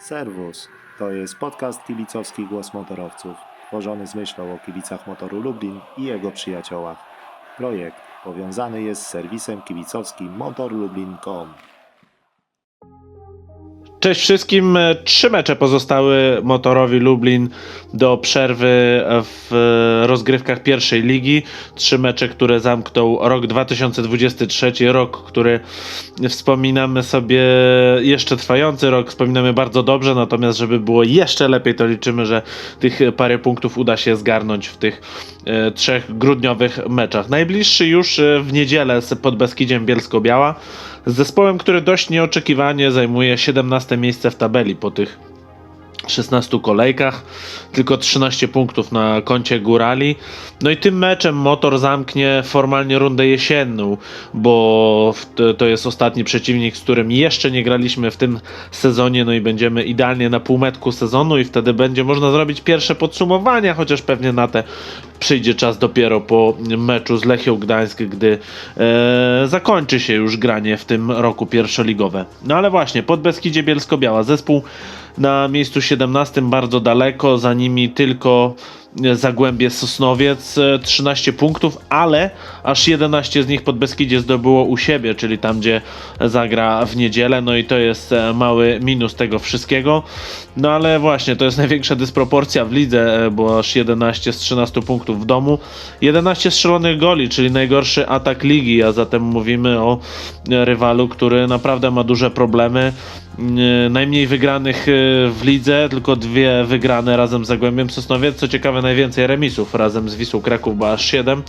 Serwus. To jest podcast kibicowski Głos Motorowców, tworzony z myślą o kibicach motoru Lublin i jego przyjaciołach. Projekt powiązany jest z serwisem kibicowskim motorlublin.com. Cześć wszystkim. Trzy mecze pozostały Motorowi Lublin do przerwy w rozgrywkach pierwszej ligi. Trzy mecze, które zamknął rok 2023, rok, który wspominamy sobie jeszcze trwający rok, wspominamy bardzo dobrze, natomiast żeby było jeszcze lepiej, to liczymy, że tych parę punktów uda się zgarnąć w tych e, trzech grudniowych meczach. Najbliższy już e, w niedzielę z Podbeskidziem Bielsko-Biała z zespołem, który dość nieoczekiwanie zajmuje 17 miejsce w tabeli po tych 16 kolejkach, tylko 13 punktów na koncie Górali. No i tym meczem Motor zamknie formalnie rundę jesienną, bo to jest ostatni przeciwnik, z którym jeszcze nie graliśmy w tym sezonie, no i będziemy idealnie na półmetku sezonu i wtedy będzie można zrobić pierwsze podsumowania, chociaż pewnie na te przyjdzie czas dopiero po meczu z Lechią Gdańsk, gdy e, zakończy się już granie w tym roku pierwszoligowe. No ale właśnie, pod Beskidzie Bielsko-Biała, zespół na miejscu 17 bardzo daleko, za nimi tylko Zagłębie Sosnowiec, e, 13 punktów, ale aż 11 z nich pod Beskidzie zdobyło u siebie, czyli tam, gdzie zagra w niedzielę, no i to jest e, mały minus tego wszystkiego. No ale właśnie, to jest największa dysproporcja w lidze, e, bo aż 11 z 13 punktów w domu. 11 strzelonych goli, czyli najgorszy atak ligi, a zatem mówimy o e, rywalu, który naprawdę ma duże problemy. Najmniej wygranych e, w lidze, tylko dwie wygrane razem z Zagłębiem Sosnowiec. Co ciekawe, najwięcej remisów razem z Wisłą Kraków, bo aż 7.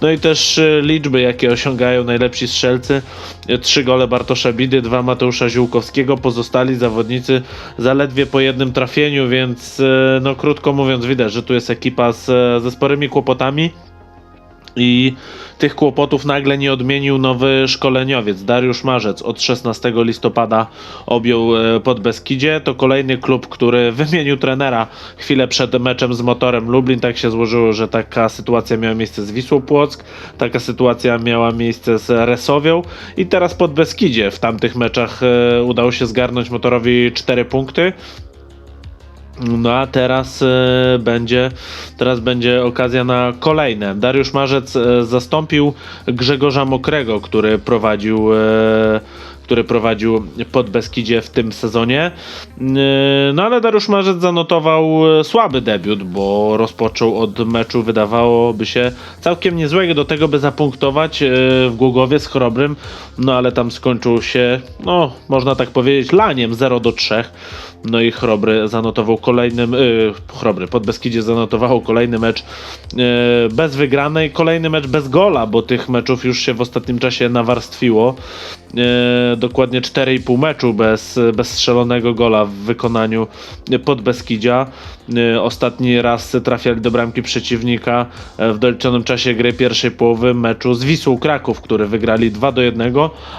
No i też e, liczby, jakie osiągają najlepsi strzelcy. E, Trzy gole Bartosza Bidy, dwa Mateusza Ziółkowskiego. Pozostali zawodnicy zaledwie po jednym trafieniu, więc no krótko mówiąc widać, że tu jest ekipa z, ze sporymi kłopotami. I tych kłopotów nagle nie odmienił nowy szkoleniowiec. Dariusz Marzec od 16 listopada objął e, pod Beskidzie. To kolejny klub, który wymienił trenera chwilę przed meczem z motorem Lublin. Tak się złożyło, że taka sytuacja miała miejsce z Wisłą Płock, taka sytuacja miała miejsce z Resowią i teraz pod Beskidzie. W tamtych meczach e, udało się zgarnąć motorowi 4 punkty. No a teraz e, będzie teraz będzie okazja na kolejne. Dariusz Marzec e, zastąpił Grzegorza Mokrego, który prowadził e, który prowadził pod Beskidzie w tym sezonie. No ale Dariusz Marzec zanotował słaby debiut, bo rozpoczął od meczu wydawałoby się całkiem niezłego do tego, by zapunktować w Głogowie z Chrobrym, no ale tam skończył się, no można tak powiedzieć, laniem 0 do 3. No i Chrobry zanotował kolejny, yy, Chrobry, pod Beskidzie zanotował kolejny mecz yy, bez wygranej, kolejny mecz bez gola, bo tych meczów już się w ostatnim czasie nawarstwiło. Yy, dokładnie 4,5 meczu bez, bez strzelonego gola w wykonaniu pod Beskidzia. Yy, ostatni raz trafiali do bramki przeciwnika e, w doliczonym czasie gry pierwszej połowy meczu z Wisłą Kraków, który wygrali 2 do 1,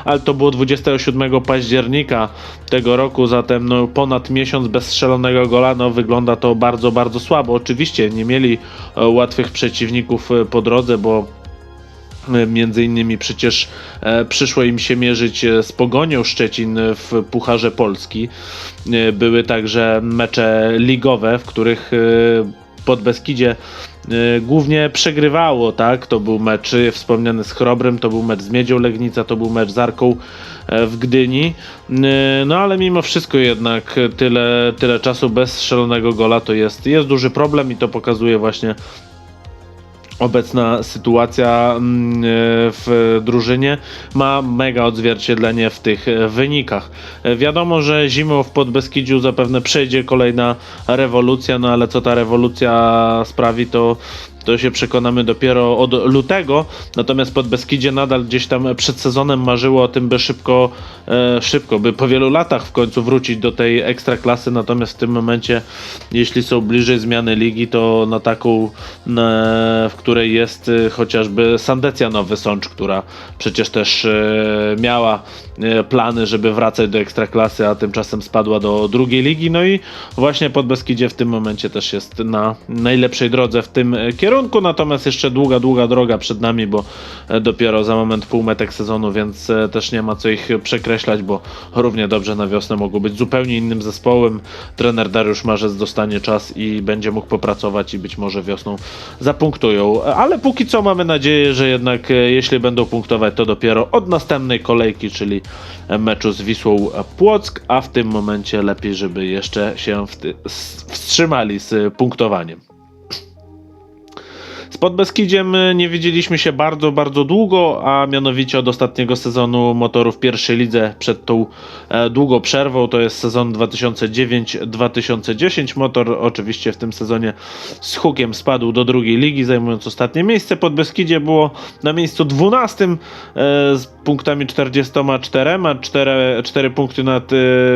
ale to było 27 października tego roku, zatem no, ponad miesiąc bez strzelonego gola, no wygląda to bardzo, bardzo słabo. Oczywiście nie mieli e, łatwych przeciwników e, po drodze, bo Między innymi przecież e, przyszło im się mierzyć e, z Pogonią Szczecin w Pucharze Polski. E, były także mecze ligowe, w których pod Beskidzie głównie przegrywało, tak? To był mecz e, wspomniany z Chrobrym, to był mecz z Miedzią Legnica, to był mecz z Arką w Gdyni. No ale mimo wszystko jednak tyle, tyle czasu bez strzelonego gola to jest, jest duży problem i to pokazuje właśnie obecna sytuacja mm, e, w drużynie ma mega odzwierciedlenie w tych wynikach. E, Wiadomo, że zimą w Podbeskidziu zapewne przejdzie kolejna rewolucja, no ale co ta rewolucja sprawi, to to się przekonamy dopiero od lutego. Natomiast pod Beskidzie nadal gdzieś tam przed sezonem marzyło o tym, by szybko, e, szybko, by po wielu latach w końcu wrócić do tej ekstraklasy. Natomiast w tym momencie, jeśli są bliżej zmiany ligi, to na taką, na, w której jest e, chociażby Sandecja Nowy Sącz, która przecież też e, miała e, plany, żeby wracać do ekstraklasy, a tymczasem spadła do drugiej ligi. No i właśnie pod Beskidzie w tym momencie też jest na najlepszej drodze w tym e, kierunku. Kierunku, natomiast jeszcze długa, długa droga przed nami, bo e, dopiero za moment półmetek sezonu, więc e, też nie ma co ich przekreślać, bo równie dobrze na wiosnę mogą być zupełnie innym zespołem. Trener Dariusz Marzec dostanie czas i będzie mógł popracować i być może wiosną zapunktują. Ale póki co mamy nadzieję, że jednak e, jeśli będą punktować, to dopiero od następnej kolejki, czyli meczu z Wisłą Płock, a w tym momencie lepiej, żeby jeszcze się wstrzymali z punktowaniem. Z Podbeskidziem y, nie widzieliśmy się bardzo, bardzo długo, a mianowicie od ostatniego sezonu motoru w pierwszej lidze przed tą e, długą przerwą. To jest sezon 2009-2010. Motor oczywiście w tym sezonie z hukiem spadł do drugiej ligi, zajmując ostatnie miejsce. Podbeskidzie było na miejscu 12 e, z punktami 44, 4, 4 punkty nad e,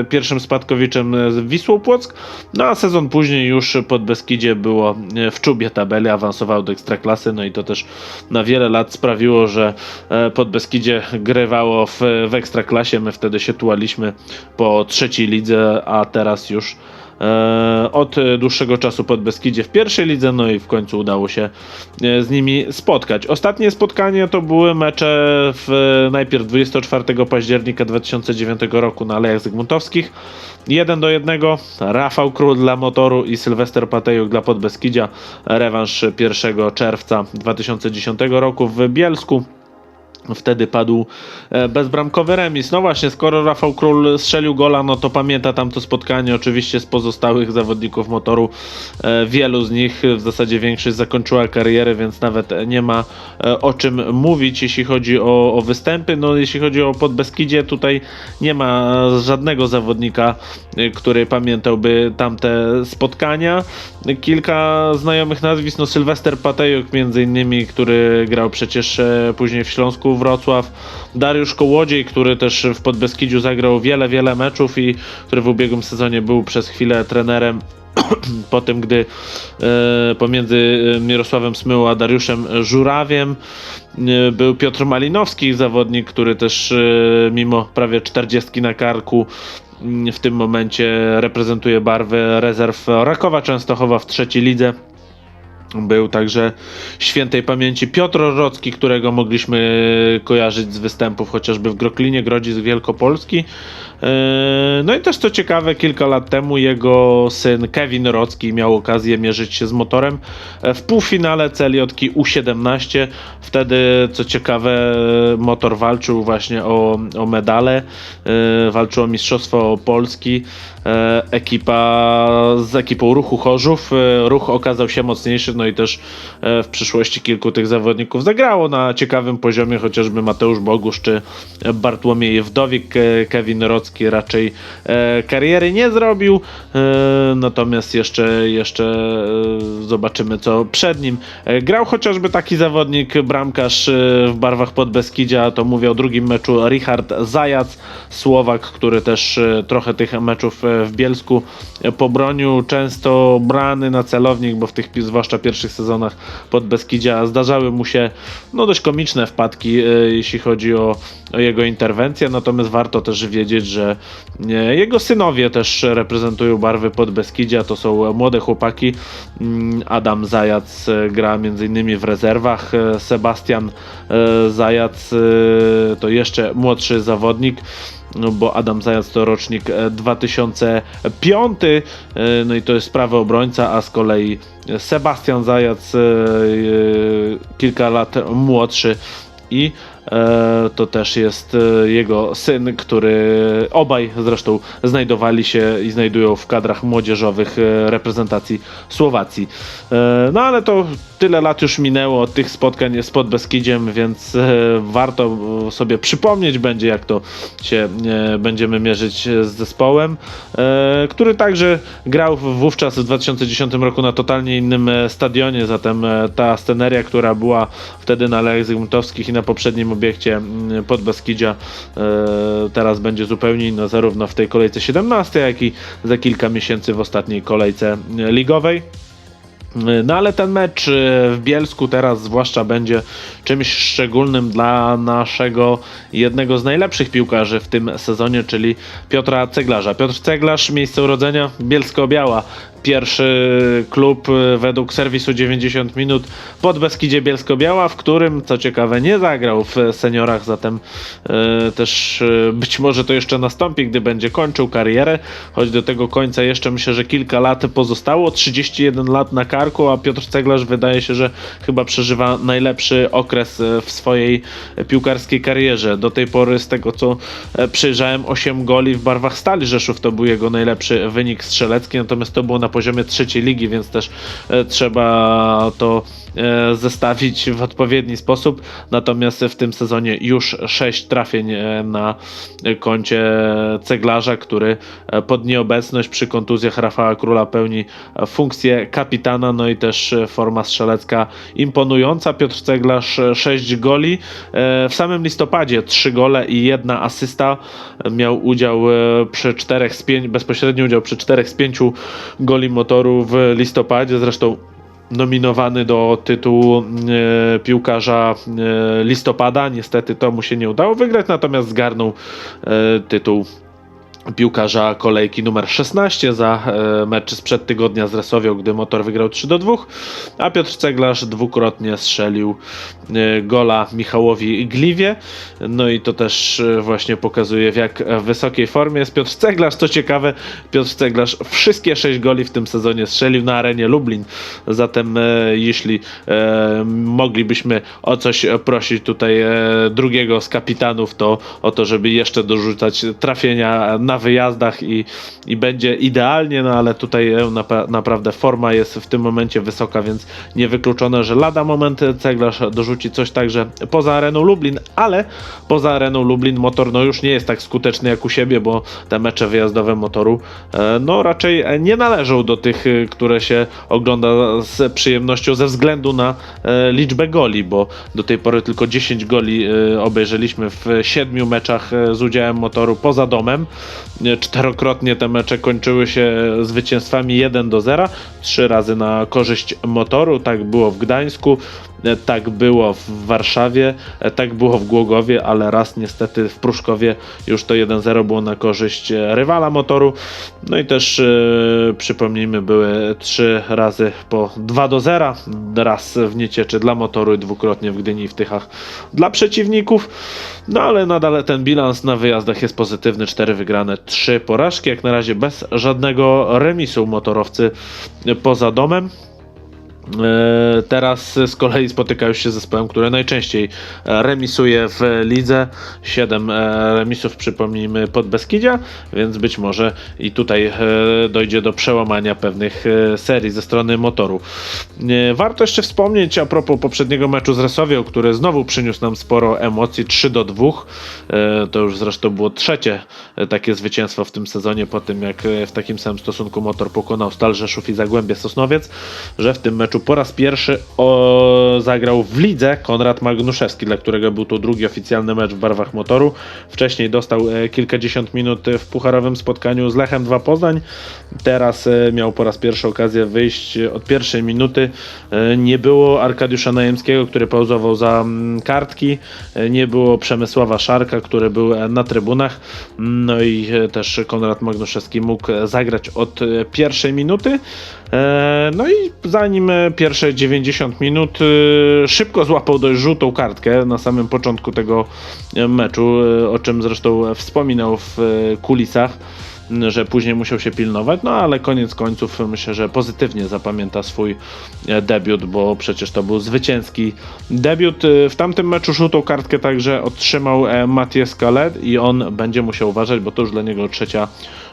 pierwszym spadkowiczem e, z Wisłą Płock. No a sezon później już Podbeskidzie było e, w czubie tabeli, awansowało do Ekstraklasy, no i to też na wiele lat sprawiło, że e, Podbeskidzie grywało w, w Ekstraklasie, my wtedy się tułaliśmy po trzeciej lidze, a teraz już od dłuższego czasu Podbeskidzie w pierwszej lidze, no i w końcu udało się e, z nimi spotkać. Ostatnie spotkanie to były mecze w, najpierw 24 października 2009 roku na Alejach Zygmuntowskich. 1 do 1 Rafał Król dla Motoru i Sylwester Patejuk dla Podbeskidzia. Rewanż 1 czerwca 2010 roku w Bielsku. Wtedy padł e, bezbramkowy remis. No właśnie, skoro Rafał Król strzelił gola, no to pamięta tam to spotkanie. Oczywiście z pozostałych zawodników motoru e, wielu z nich, w zasadzie większość zakończyła karierę, więc nawet nie ma e, o czym mówić, jeśli chodzi o, o występy. No jeśli chodzi o Podbeskidzie, tutaj nie ma żadnego zawodnika, który pamiętałby tamte spotkania. Kilka znajomych nazwisk, no Sylwester Patejuk między innymi, który grał przecież później w Śląsku Wrocław, Dariusz Kołodziej, który też w Podbeskidziu zagrał wiele, wiele meczów i który w ubiegłym sezonie był przez chwilę trenerem po tym, gdy e, pomiędzy e, Mirosławem Smyłą a Dariuszem Żurawiem e, był Piotr Malinowski, zawodnik, który też mimo prawie 40 na karku m, w tym momencie reprezentuje barwy rezerw Rakowa Częstochowa w trzeciej lidze. Był także świętej pamięci Piotr Rocki, którego mogliśmy kojarzyć z występów chociażby w Groklinie, Grodzisk Wielkopolski. Eee, No i też co ciekawe, kilka lat temu jego syn Kevin Rocki miał okazję mierzyć się z motorem e, w półfinale celiotki U17. Wtedy, co ciekawe, motor walczył właśnie o, o medale, e, walczył o Mistrzostwo Polski. E, Ekipa z ekipą ruchu Chorzów. E, Ruch okazał się mocniejszy, no i też e, w przyszłości kilku tych zawodników zagrało na ciekawym poziomie, chociażby Mateusz Bogusz czy Bartłomiej Wdowik. E, Kevin Rocki raczej e, kariery nie zrobił, e, natomiast jeszcze, jeszcze e, zobaczymy co przed nim. Grał chociażby taki zawodnik, bramkarz w barwach Podbeskidzia, to mówię o drugim meczu, Richard Zajac, Słowak, który też trochę tych meczów w Bielsku pobronił, często brany na celownik, bo w tych zwłaszcza pierwszych sezonach Podbeskidzia zdarzały mu się no dość komiczne wpadki, jeśli chodzi o, o jego interwencję, natomiast warto też wiedzieć, że e, jego synowie też reprezentują barwy Podbeskidzia, to są młode chłopaki, Mm, Adam Zajac e, gra innymi w rezerwach, e, Sebastian Zajac to jeszcze młodszy zawodnik, no bo Adam Zajac to rocznik e, 2005, e, no i to jest prawy obrońca, a z kolei Sebastian Zajac kilka lat młodszy i to też jest e, jego syn, który obaj zresztą znajdowali się i znajdują w kadrach młodzieżowych e, reprezentacji Słowacji. E, no ale to tyle lat już minęło od tych spotkań z Podbeskidziem, więc e, warto e, sobie przypomnieć będzie, jak to się e, będziemy mierzyć z zespołem, e, który także grał wówczas w 2010 roku na totalnie innym e, stadionie, zatem e, ta sceneria, która była wtedy na Alejach Zygmuntowskich i na poprzednim obiekcie mm, Podbeskidzia e, teraz będzie zupełnie inna, zarówno w tej kolejce 17, jak i za kilka miesięcy w ostatniej kolejce e, ligowej. No ale ten mecz e, w Bielsku teraz zwłaszcza będzie czymś szczególnym dla naszego jednego z najlepszych piłkarzy w tym sezonie, czyli Piotra Ceglarza. Piotr Ceglarz, miejsce urodzenia Bielsko-Biała. pierwszy klub e, według serwisu 90 minut pod Beskidzie Bielsko-Biała, w którym co ciekawe nie zagrał w seniorach, zatem e, też być może to jeszcze nastąpi, gdy będzie kończył karierę, choć do tego końca jeszcze myślę, że kilka lat pozostało, 31 lat na karku, a Piotr Ceglarz wydaje się, że chyba przeżywa najlepszy okres e, w swojej piłkarskiej karierze. Do tej pory z tego co e, przejrzałem 8 goli w barwach Stali Rzeszów to był jego najlepszy wynik strzelecki, natomiast to było na poziomie trzeciej ligi, więc też e, trzeba to zestawić w odpowiedni sposób. Natomiast w tym sezonie już 6 trafień na koncie ceglarza, który pod nieobecność przy kontuzjach Rafała Króla pełni funkcję kapitana, no i też e, forma strzelecka imponująca. Piotr Ceglarz 6 goli. E, W samym listopadzie 3 gole i jedna asysta. E, Miał udział e, przy 4 z 5, bezpośredni udział przy 4 z 5 goli motoru w listopadzie. Zresztą nominowany do tytułu e, piłkarza e, listopada. Niestety to mu się nie udało wygrać, natomiast zgarnął e, tytuł piłkarza kolejki numer 16 za e, mecz sprzed tygodnia z Resowią, gdy Motor wygrał 3 do 2, a Piotr Ceglarz dwukrotnie strzelił e, gola Michałowi Gliwie. No i to też e, właśnie pokazuje w jak wysokiej formie jest Piotr Ceglarz. Co ciekawe, Piotr Ceglarz wszystkie 6 goli w tym sezonie strzelił na arenie Lublin. Zatem jeśli moglibyśmy o coś prosić tutaj drugiego z kapitanów, to o to, żeby jeszcze dorzucać trafienia na wyjazdach i, i będzie idealnie, no ale tutaj e, naprawdę forma jest w tym momencie wysoka, więc niewykluczone, że lada moment Ceglarz dorzuci coś także poza areną Lublin, ale poza areną Lublin motor no już nie jest tak skuteczny jak u siebie, bo te mecze wyjazdowe motoru e, no raczej nie należą do tych, e, które się ogląda z przyjemnością ze względu na e, liczbę goli, bo do tej pory tylko 10 goli e, obejrzeliśmy w 7 meczach e, z udziałem motoru poza domem. Czterokrotnie te mecze kończyły się zwycięstwami 1 do 0, trzy razy na korzyść motoru. Tak było w Gdańsku, e, tak było w Warszawie, e, tak było w Głogowie, ale raz niestety w Pruszkowie już to 1-0 było na korzyść e, rywala motoru. No i też e, przypomnijmy, były trzy razy po 2 do 0, raz w Niecieczy dla motoru i dwukrotnie w Gdyni i w Tychach dla przeciwników. No ale nadal ten bilans na wyjazdach jest pozytywny, 4 wygrane, 3 porażki, jak na razie bez żadnego remisu motorowcy poza domem. E, Teraz z kolei spotykają się z zespołem, który najczęściej e, remisuje w lidze. 7 remisów, przypomnijmy, pod Beskidzia, więc być może i tutaj e, dojdzie do przełamania pewnych e, serii ze strony motoru. E, Warto jeszcze wspomnieć a propos poprzedniego meczu z Resowią, który znowu przyniósł nam sporo emocji 3 do 2. E, To już zresztą było trzecie e, takie zwycięstwo w tym sezonie po tym jak e, w takim samym stosunku motor pokonał Stal Rzeszów i Zagłębie Sosnowiec, że w tym meczu po raz pierwszy o, zagrał w lidze Konrad Magnuszewski, dla którego był to drugi oficjalny mecz w barwach motoru. Wcześniej dostał e, kilkadziesiąt minut w pucharowym spotkaniu z Lechem 2 Poznań. Teraz e, miał po raz pierwszy okazję wyjść od pierwszej minuty. E, Nie było Arkadiusza Najemskiego, który pauzował za mm, kartki. E, Nie było Przemysława Szarka, który był e, na trybunach. No i e, też Konrad Magnuszewski mógł e, zagrać od e, pierwszej minuty. E, No i zanim e, pierwsze 90 minut e, szybko złapał dość żółtą kartkę na samym początku tego e, meczu, e, o czym zresztą wspominał w kulisach że później musiał się pilnować, no ale koniec końców myślę, że pozytywnie zapamięta swój debiut, bo przecież to był zwycięski debiut. W tamtym meczu żółtą kartkę także otrzymał e, Mathieu Scalet i on będzie musiał uważać, bo to już dla niego trzecia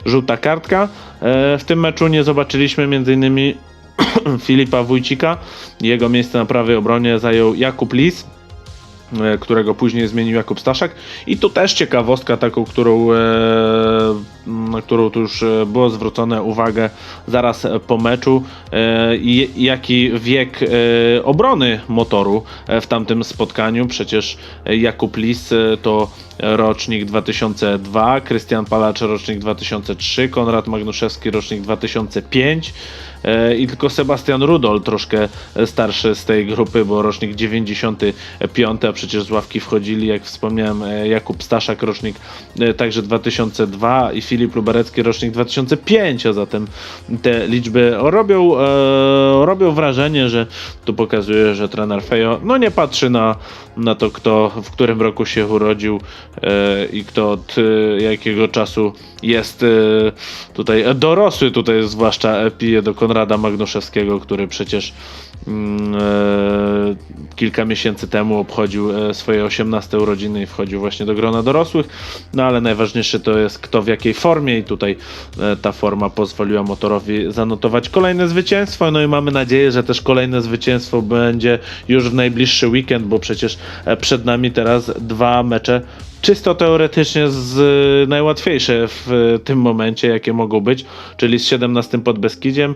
żółta kartka. E, W tym meczu nie zobaczyliśmy m.in. Filipa Wójcika. Jego miejsce na prawej obronie zajął Jakub Lis którego później zmienił Jakub Staszak. I tu też ciekawostka taką, którą, e, na którą tu już e, było zwrócone uwagę zaraz po meczu, e, jaki wiek e, obrony motoru e, w tamtym spotkaniu. Przecież Jakub Lis e, to rocznik 2002, Krystian Palacz rocznik 2003, Konrad Magnuszewski rocznik 2005 e, i tylko Sebastian Rudol troszkę starszy z tej grupy, bo rocznik 95, a przecież z ławki wchodzili, jak wspomniałem, e, Jakub Staszak, rocznik e, także 2002 i Filip Lubarecki, rocznik 2005, a zatem te liczby robią, e, robią wrażenie, że tu pokazuje, że trener Fejo no nie patrzy na, na to, kto w którym roku się urodził e, i kto od e, jakiego czasu jest e, tutaj dorosły, tutaj zwłaszcza pije do Konrada Magnuszewskiego, który przecież mm, kilka miesięcy temu obchodził e, swoje 18 urodziny i wchodził właśnie do grona dorosłych, no ale najważniejsze to jest kto w jakiej formie i tutaj e, ta forma pozwoliła motorowi zanotować kolejne zwycięstwo, no i mamy nadzieję, że też kolejne zwycięstwo będzie już w najbliższy weekend, bo przecież e, przed nami teraz dwa mecze czysto teoretycznie z najłatwiejsze w tym momencie, jakie mogą być, czyli z 17 pod Beskidziem,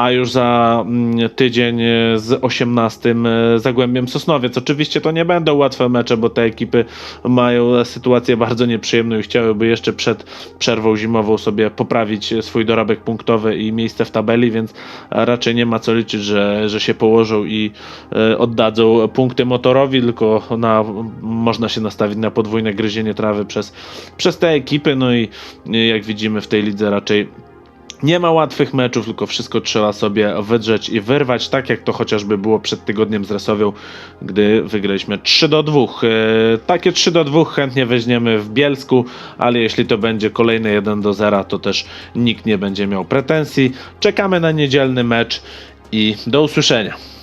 a już za mm, tydzień y, z 18 y, Zagłębiem Sosnowiec. Oczywiście to nie będą łatwe mecze, bo te ekipy mają sytuację bardzo nieprzyjemną i chciałyby jeszcze przed przerwą zimową sobie poprawić swój dorobek punktowy i miejsce w tabeli, więc raczej nie ma co liczyć, że, że się położą i e, oddadzą punkty motorowi, tylko na, można się nastawić na podwójne gryzienie trawy przez, przez te ekipy. No i e, jak widzimy w tej lidze raczej nie ma łatwych meczów, tylko wszystko trzeba sobie wydrzeć i wyrwać, tak jak to chociażby było przed tygodniem z Resowią, gdy wygraliśmy 3 do 2. E, takie 3 do 2 chętnie weźmiemy w Bielsku, ale jeśli to będzie kolejne 1 do 0, to też nikt nie będzie miał pretensji. Czekamy na niedzielny mecz i do usłyszenia.